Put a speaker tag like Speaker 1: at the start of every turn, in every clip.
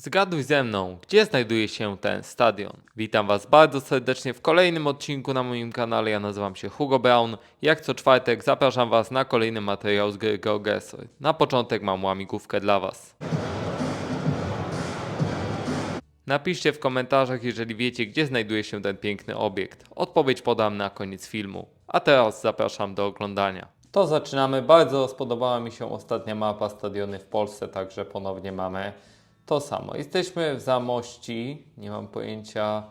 Speaker 1: Zgaduj ze mną, gdzie znajduje się ten stadion. Witam Was bardzo serdecznie w kolejnym odcinku na moim kanale. Ja nazywam się Hugo Brown. Jak co czwartek zapraszam Was na kolejny materiał z gry. Na początek mam łamigłówkę dla Was. Napiszcie w komentarzach, jeżeli wiecie, gdzie znajduje się ten piękny obiekt. Odpowiedź podam na koniec filmu. A teraz zapraszam do oglądania. To zaczynamy. Bardzo spodobała mi się ostatnia mapa stadiony w Polsce, także ponownie mamy to samo. Jesteśmy w Zamości. Nie mam pojęcia,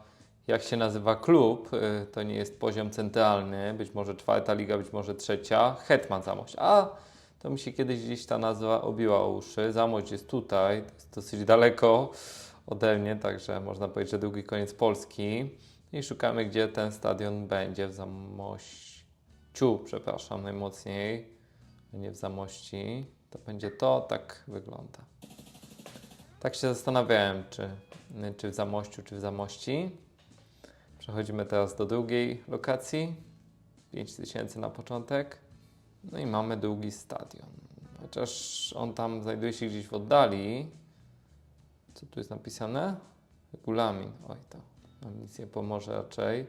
Speaker 1: jak się nazywa klub. Y, To nie jest poziom centralny. Być może czwarta liga, być może trzecia. Hetman Zamość. A to mi się kiedyś gdzieś ta nazwa obiła o uszy. Zamość jest tutaj. To jest dosyć daleko ode mnie, także można powiedzieć, że drugi koniec Polski. I szukamy, gdzie ten stadion będzie w Zamościu, przepraszam, najmocniej, nie w Zamości. To będzie to, tak wygląda. Tak się zastanawiałem, czy, czy w Zamościu, czy w Zamości. Przechodzimy teraz do drugiej lokacji. 5000 na początek. No i mamy długi stadion. Chociaż on tam znajduje się gdzieś w oddali. Co tu jest napisane? Regulamin. Oj, to nam nic nie pomoże raczej.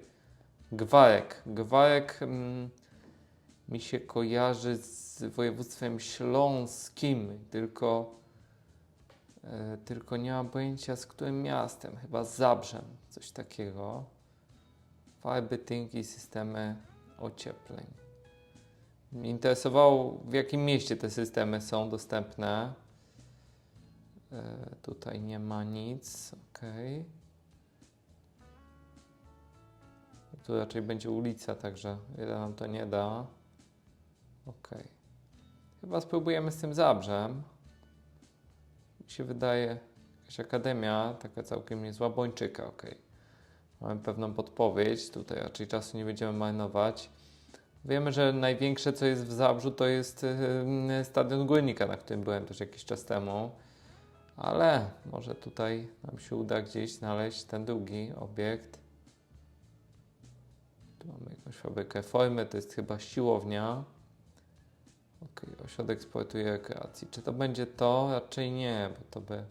Speaker 1: Gwarek. Gwarek mm, mi się kojarzy z województwem śląskim, tylko, tylko nie mam pojęcia z którym miastem. Chyba z Zabrzem, coś takiego. Farby, tynki, systemy ociepleń. Mnie interesowało, w jakim mieście te systemy są dostępne. E, tutaj nie ma nic, ok. Tu raczej będzie ulica, także wiele nam to nie da. Ok. Chyba spróbujemy z tym Zabrzem. Się wydaje, jakaś akademia, taka całkiem niezła, Bończyka, ok. Mamy pewną podpowiedź, tutaj raczej czasu nie będziemy marnować. Wiemy, że największe co jest w Zabrzu to jest yy, stadion Górnika, na którym byłem też jakiś czas temu. Ale może tutaj nam się uda gdzieś znaleźć ten drugi obiekt. Tu mamy jakąś fabrykę formy, to jest chyba siłownia. Ok, ośrodek sportu i rekreacji. Czy to będzie to? Raczej nie, bo to by.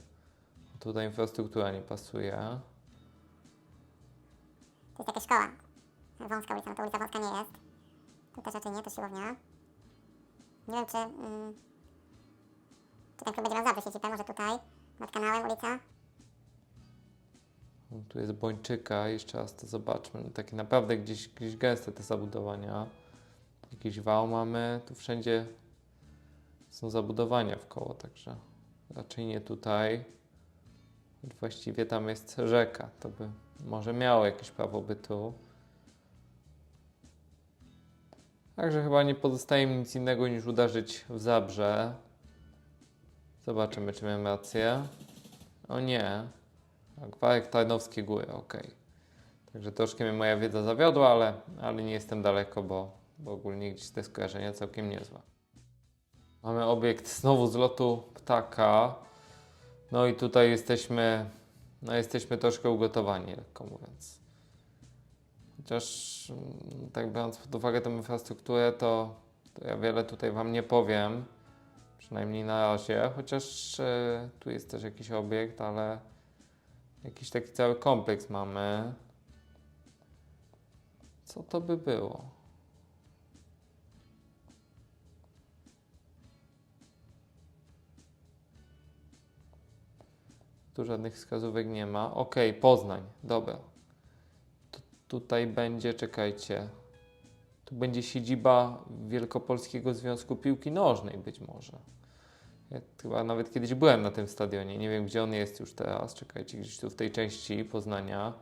Speaker 1: Tutaj infrastruktura nie pasuje.
Speaker 2: To jest jakaś szkoła. Wąska ulica, no to ulica wąska nie jest. To też raczej nie, to siłownia. Nie wiem, czy... Mm, czy ten klub będzie miał zawsze siedzibę, może tutaj, nad kanałem ulica.
Speaker 1: Tu jest Bończyka, jeszcze raz to zobaczmy. Takie naprawdę gdzieś, gdzieś gęste te zabudowania. Jakiś wał mamy, tu wszędzie są zabudowania w koło, także raczej nie tutaj. Właściwie tam jest rzeka, to by może miało jakieś prawo bytu. Także chyba nie pozostaje mi nic innego niż uderzyć w Zabrze. Zobaczymy, czy miałem rację. O nie. Gwarek Tarnowskie Góry, ok. Także troszkę mnie moja wiedza zawiodła, ale, ale nie jestem daleko, bo, bo ogólnie gdzieś te skojarzenia całkiem niezłe. Mamy obiekt znowu z lotu ptaka. No i tutaj jesteśmy, no jesteśmy troszkę ugotowani, lekko mówiąc. Chociaż mm, tak biorąc pod uwagę tę infrastrukturę, to, to ja wiele tutaj Wam nie powiem. Przynajmniej na razie, chociaż e, tu jest też jakiś obiekt, ale jakiś taki cały kompleks mamy. Co to by było? Tu żadnych wskazówek nie ma. Ok, Poznań, dobra. Tu, tutaj będzie, czekajcie. Tu będzie siedziba Wielkopolskiego Związku Piłki Nożnej być może. Ja chyba nawet kiedyś byłem na tym stadionie. Nie wiem, gdzie on jest już teraz. Czekajcie, gdzieś tu w tej części Poznania.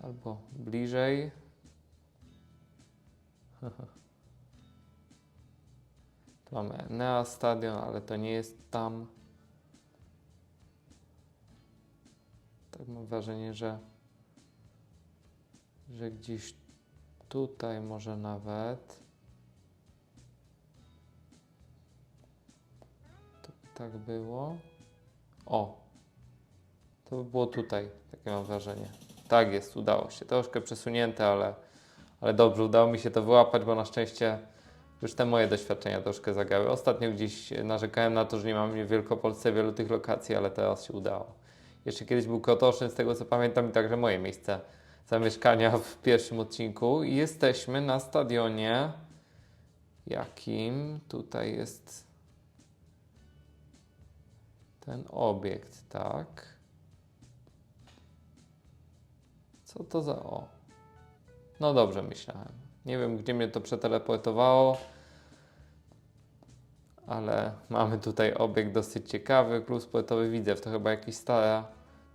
Speaker 1: Albo bliżej. Tu mamy Nea Stadion, ale to nie jest tam. Tak mam wrażenie, że, że gdzieś tutaj może nawet. To tak było. O! To by było tutaj, takie mam wrażenie. Tak jest, udało się. Troszkę przesunięte, ale, ale dobrze, udało mi się to wyłapać, bo na szczęście już te moje doświadczenia troszkę zagrały. Ostatnio gdzieś narzekałem na to, że nie mam w Wielkopolsce wielu tych lokacji, ale teraz się udało. Jeszcze kiedyś był Kotoszyn, z tego co pamiętam, i także moje miejsce zamieszkania w pierwszym odcinku. I jesteśmy na stadionie. Jakim? Tutaj jest ten obiekt, tak? Co to za. O. No dobrze myślałem. Nie wiem, gdzie mnie to przeteleportowało, ale mamy tutaj obiekt dosyć ciekawy. Klub sportowy Widzew to chyba jakiś stara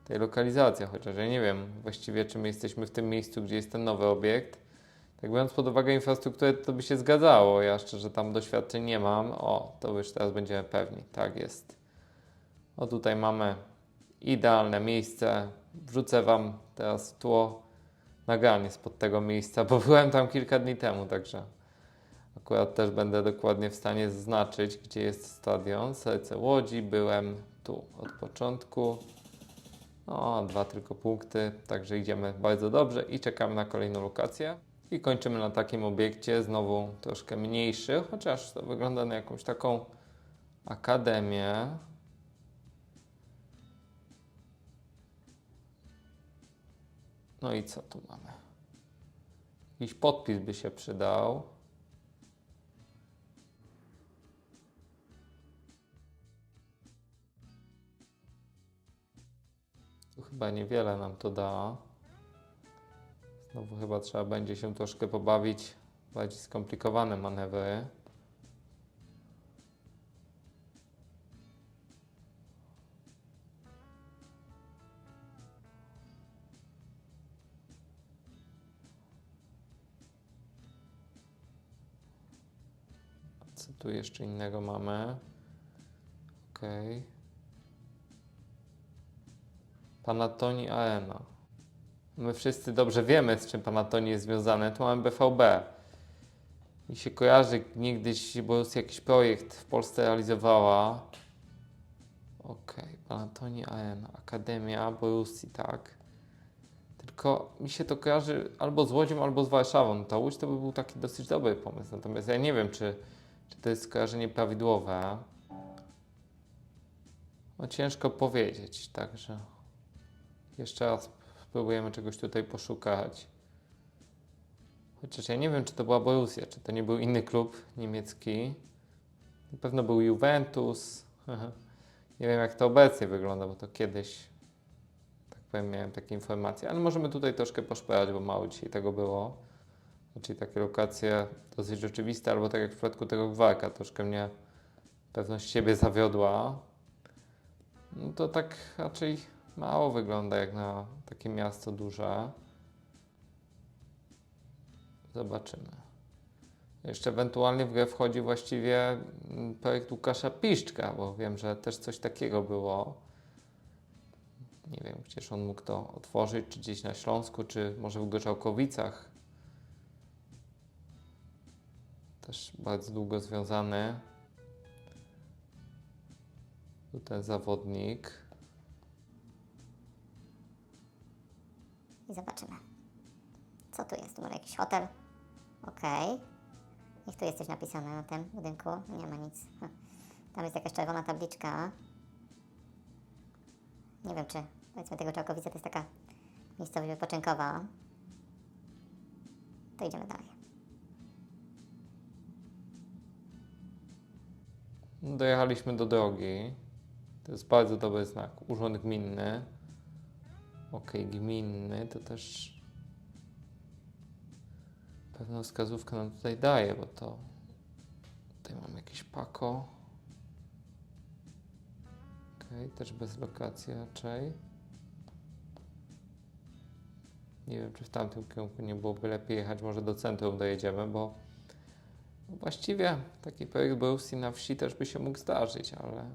Speaker 1: tej lokalizacja, chociaż ja nie wiem właściwie, czy my jesteśmy w tym miejscu, gdzie jest ten nowy obiekt. Tak biorąc pod uwagę infrastrukturę, to by się zgadzało. Ja szczerze tam doświadczeń nie mam. O, to już teraz będziemy pewni. Tak jest. O, tutaj mamy idealne miejsce. Wrzucę Wam teraz tło nagranie spod tego miejsca, bo byłem tam kilka dni temu, także akurat też będę dokładnie w stanie zaznaczyć, gdzie jest stadion. Serce Łodzi, byłem tu od początku. O, dwa tylko punkty, także idziemy bardzo dobrze i czekamy na kolejną lokację. I kończymy na takim obiekcie, znowu troszkę mniejszy, chociaż to wygląda na jakąś taką akademię. No i co tu mamy? Jakiś podpis by się przydał. Chyba niewiele nam to da. Znowu chyba trzeba będzie się troszkę pobawić bardziej skomplikowane manewry. Co tu jeszcze innego mamy? Okej. Panatoni Arena. My wszyscy dobrze wiemy, z czym Panatoni jest związane. Tu mamy BVB. Mi się kojarzy, niegdyś Borussia jakiś projekt w Polsce realizowała. Okej, Panatoni Arena, Akademia Borussii, tak. Tylko mi się to kojarzy albo z Łodzią, albo z Warszawą. Ta Łódź to by był taki dosyć dobry pomysł. Natomiast ja nie wiem, czy, czy to jest skojarzenie prawidłowe. No ciężko powiedzieć, także jeszcze raz spróbujemy czegoś tutaj poszukać. Chociaż ja nie wiem, czy to była Borussia, czy to nie był inny klub niemiecki. Na pewno był Juventus. Nie wiem, jak to obecnie wygląda, bo to kiedyś, tak powiem, miałem takie informacje. Ale możemy tutaj troszkę poszperać, bo mało dzisiaj tego było. Czyli takie lokacje dosyć rzeczywiste, albo tak jak w przypadku tego gwarka, troszkę mnie pewność siebie zawiodła. No to tak raczej mało wygląda jak na takie miasto duże. Zobaczymy. Jeszcze ewentualnie w grę wchodzi właściwie mm, projekt Łukasza Piszczka, bo wiem, że też coś takiego było. Nie wiem, gdzież on mógł to otworzyć, czy gdzieś na Śląsku, czy może w Gorzałkowicach. Też bardzo długo związany. Tu ten zawodnik.
Speaker 2: Zobaczymy. Co tu jest? Tu może jakiś hotel? Okej. Niech tu jest coś napisane na tym budynku. Nie ma nic. Hm. Tam jest jakaś czerwona tabliczka. Nie wiem, czy powiedzmy tego Czałkowice to jest taka miejscowość wypoczynkowa. To idziemy dalej.
Speaker 1: Dojechaliśmy do drogi. To jest bardzo dobry znak. Urząd gminny. Ok, gminny to też pewną wskazówkę nam tutaj daje, bo to tutaj mam jakieś pako. Ok, też bez lokacji raczej. Nie wiem, czy w tamtym kierunku nie byłoby lepiej jechać, może do centrum dojedziemy, bo właściwie taki projekt Borussia na wsi też by się mógł zdarzyć, ale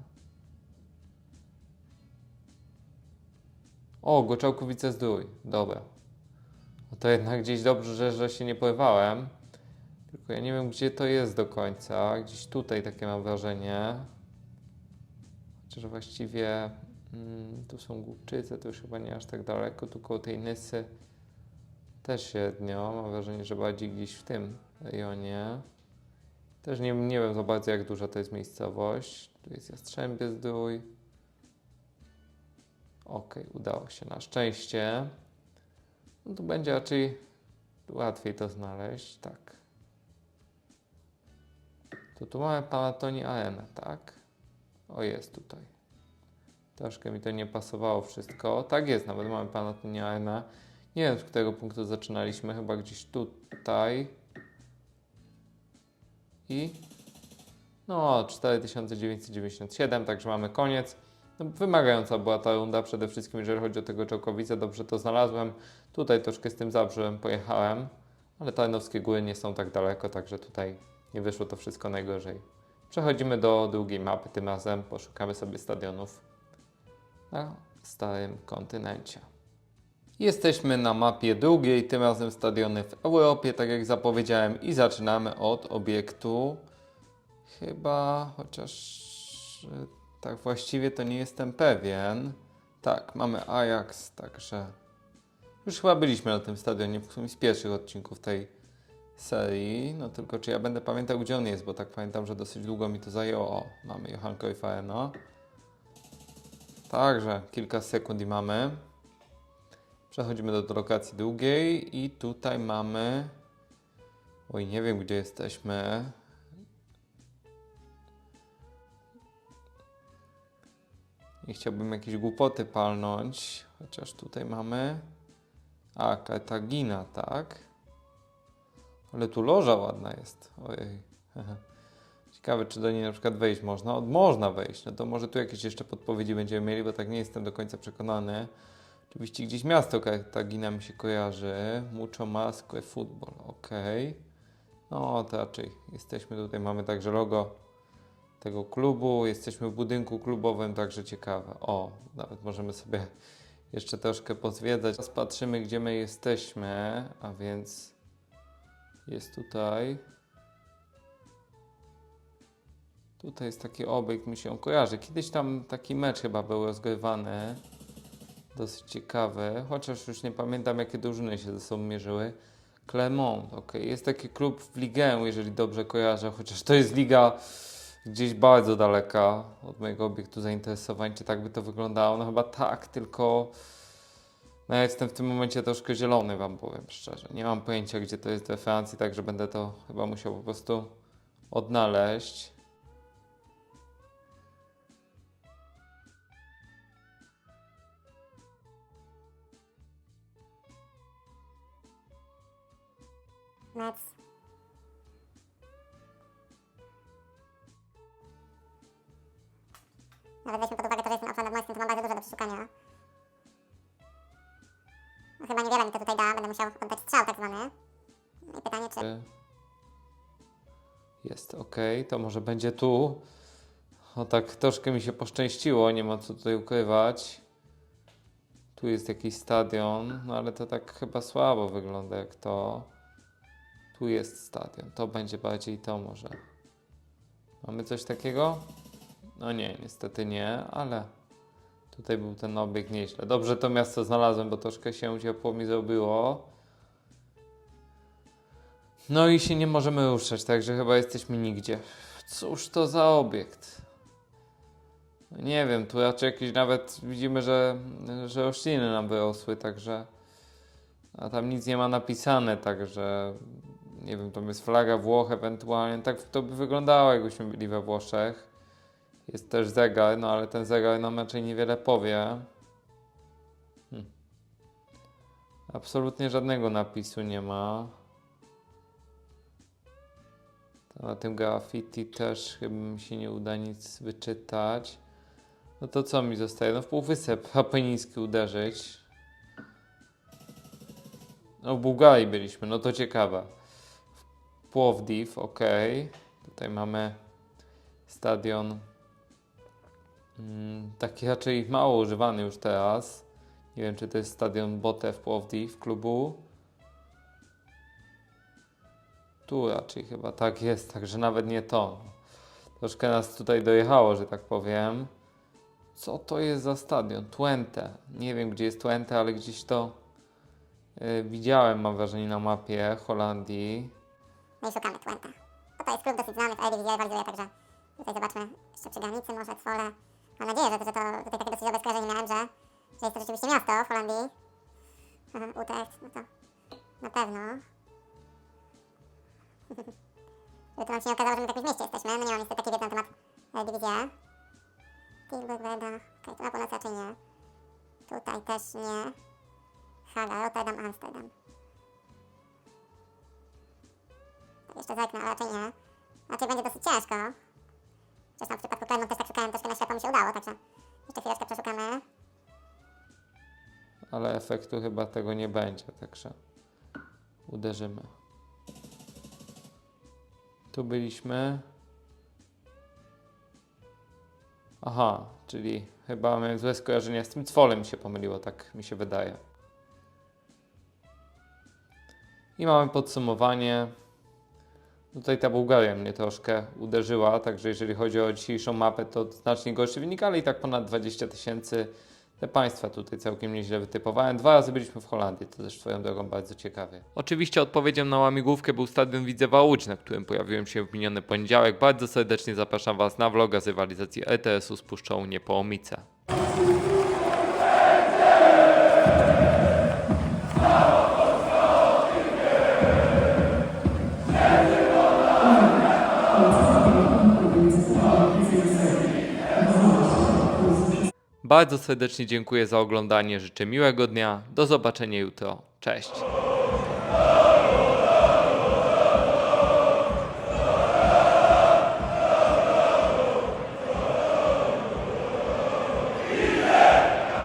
Speaker 1: O, Goczałkowice Zdrój. Dobra. No to jednak gdzieś dobrze, że, że się nie pływałem. Tylko ja nie wiem, gdzie to jest do końca. Gdzieś tutaj takie mam wrażenie. Chociaż właściwie mm, tu są Głupczyce, to już chyba nie aż tak daleko. Tu koło tej Nysy też średnio. Mam wrażenie, że bardziej gdzieś w tym rejonie. Też nie, nie wiem za bardzo, jak duża to jest miejscowość. Tu jest Jastrzębie Zdrój. Ok, udało się na szczęście. No tu będzie raczej łatwiej to znaleźć, tak. To tu mamy Panatoni Arena, tak? O, jest tutaj. Troszkę mi to nie pasowało wszystko. Tak jest, nawet mamy Panatoni Arena. Nie wiem, z którego punktu zaczynaliśmy, chyba gdzieś tutaj. I no, 4997, także mamy koniec. No, wymagająca była ta runda, przede wszystkim jeżeli chodzi o tego Czołkowice, dobrze to znalazłem. Tutaj troszkę z tym Zabrzem pojechałem, ale Tarnowskie Góry nie są tak daleko, także tutaj nie wyszło to wszystko najgorzej. Przechodzimy do drugiej mapy, tym razem poszukamy sobie stadionów na starym kontynencie. Jesteśmy na mapie drugiej, tym razem stadiony w Europie, tak jak zapowiedziałem, i zaczynamy od obiektu. Chyba, chociaż tak właściwie to nie jestem pewien. Tak, mamy Ajax, także już chyba byliśmy na tym stadionie w którymś z pierwszych odcinków tej serii. No tylko czy ja będę pamiętał, gdzie on jest, bo tak pamiętam, że dosyć długo mi to zajęło. Mamy Johan Cruyff Arena. Także kilka sekund i mamy. Przechodzimy do lokacji drugiej i tutaj mamy. Oj, nie wiem gdzie jesteśmy. Nie chciałbym jakieś głupoty palnąć, chociaż tutaj mamy. A, Kartagina, tak? Ale tu loża ładna jest. Ojej. Ciekawe, czy do niej na przykład wejść można. O, można wejść. No to może tu jakieś jeszcze podpowiedzi będziemy mieli, bo tak nie jestem do końca przekonany. Oczywiście gdzieś miasto Kartagina mi się kojarzy. Mucho Masque Football, ok. No to raczej jesteśmy tutaj, mamy także logo tego klubu. Jesteśmy w budynku klubowym, także ciekawe. O, nawet możemy sobie jeszcze troszkę pozwiedzać. Teraz patrzymy, gdzie my jesteśmy, a więc jest tutaj. Tutaj jest taki obiekt, mi się kojarzy. Kiedyś tam taki mecz chyba był rozgrywany. Dosyć ciekawy, chociaż już nie pamiętam, jakie drużyny się ze sobą mierzyły. Clermont, ok. Jest taki klub w Ligę, jeżeli dobrze kojarzę, chociaż to jest liga gdzieś bardzo daleka od mojego obiektu zainteresowań, czy tak by to wyglądało. No chyba tak, tylko no ja jestem w tym momencie troszkę zielony, wam powiem szczerze. Nie mam pojęcia, gdzie to jest we Francji, także będę to chyba musiał po prostu odnaleźć.
Speaker 2: Mec. Nawet weźmy pod uwagę to, że jestem nadmorski, to mam bardzo dużo do przeszukania. No, chyba niewiele mi to tutaj da, będę musiał oddać strzał tak zwany. No I pytanie, czy...
Speaker 1: Jest ok, to może będzie tu. O tak troszkę mi się poszczęściło, nie ma co tutaj ukrywać. Tu jest jakiś stadion, no ale to tak chyba słabo wygląda jak to. Tu jest stadion, to będzie bardziej to może. Mamy coś takiego? No nie, niestety nie, ale tutaj był ten obiekt nieźle. Dobrze to miasto znalazłem, bo troszkę się ciepło mi zrobiło. No i się nie możemy ruszać, także chyba jesteśmy nigdzie. Cóż to za obiekt? No Nie wiem, tu raczej jakieś nawet widzimy, że, że rośliny nam wyrosły, także a tam nic nie ma napisane, także nie wiem, tam jest flaga Włoch ewentualnie, tak to by wyglądało, jakbyśmy byli we Włoszech. Jest też zegar, no ale ten zegar nam raczej niewiele powie. Hm. Absolutnie żadnego napisu nie ma. To na tym graffiti też chyba mi się nie uda nic wyczytać. No to co mi zostaje? No w półwysep apeniński uderzyć. No w Bułgarii byliśmy, no to ciekawe. Płowdiw, ok. Tutaj mamy stadion taki raczej mało używany już teraz. Nie wiem, czy to jest stadion Bote w Płowdiw klubu. Tu raczej chyba tak jest, także nawet nie to. Troszkę nas tutaj dojechało, że tak powiem. Co to jest za stadion? Twente. Nie wiem, gdzie jest Twente, ale gdzieś to y, widziałem, mam wrażenie, na mapie Holandii.
Speaker 2: No i szukamy Twente. No to jest klub dosyć znany w Eredivisie, rywalizuje, także tutaj zobaczmy jeszcze przy granicy może Twole. Mam nadzieję, że, że to tutaj takie dosyć dobre skojarzenie miałem, że że jest to rzeczywiście miasto w Holandii. Utrecht, no to na pewno. Żeby to nam się nie okazało, że my w jakimś mieście jesteśmy. No nie mam niestety takiej wiedzy na temat e, dywizji. Tilburg, Breda, okej, to na północy raczej nie. Tutaj też nie. Haga, Rotterdam, Amsterdam. Tak, jeszcze zerknę, ale raczej nie. Raczej będzie dosyć ciężko. Zresztą w przypadku Clermont też tak szukałem, troszkę na ślepo mi się udało, także jeszcze chwileczkę przeszukamy.
Speaker 1: Ale efektu chyba tego nie będzie, także uderzymy. Tu byliśmy. Aha, czyli chyba miałem złe skojarzenie z tym cwolem się pomyliło, tak mi się wydaje. I mamy podsumowanie. Tutaj ta Bułgaria mnie troszkę uderzyła, także jeżeli chodzi o dzisiejszą mapę, to znacznie gorszy wynik, ale i tak ponad 20 tysięcy. Te państwa tutaj całkiem nieźle wytypowałem. Dwa razy byliśmy w Holandii, to też swoją drogą bardzo ciekawie. Oczywiście odpowiedzią na łamigłówkę był stadion Widzewa Łódź, na którym pojawiłem się w miniony poniedziałek. Bardzo serdecznie zapraszam Was na vloga z rywalizacji ETS-u z Puszczą Niepołomice. Bardzo serdecznie dziękuję za oglądanie, życzę miłego dnia, do zobaczenia jutro, cześć!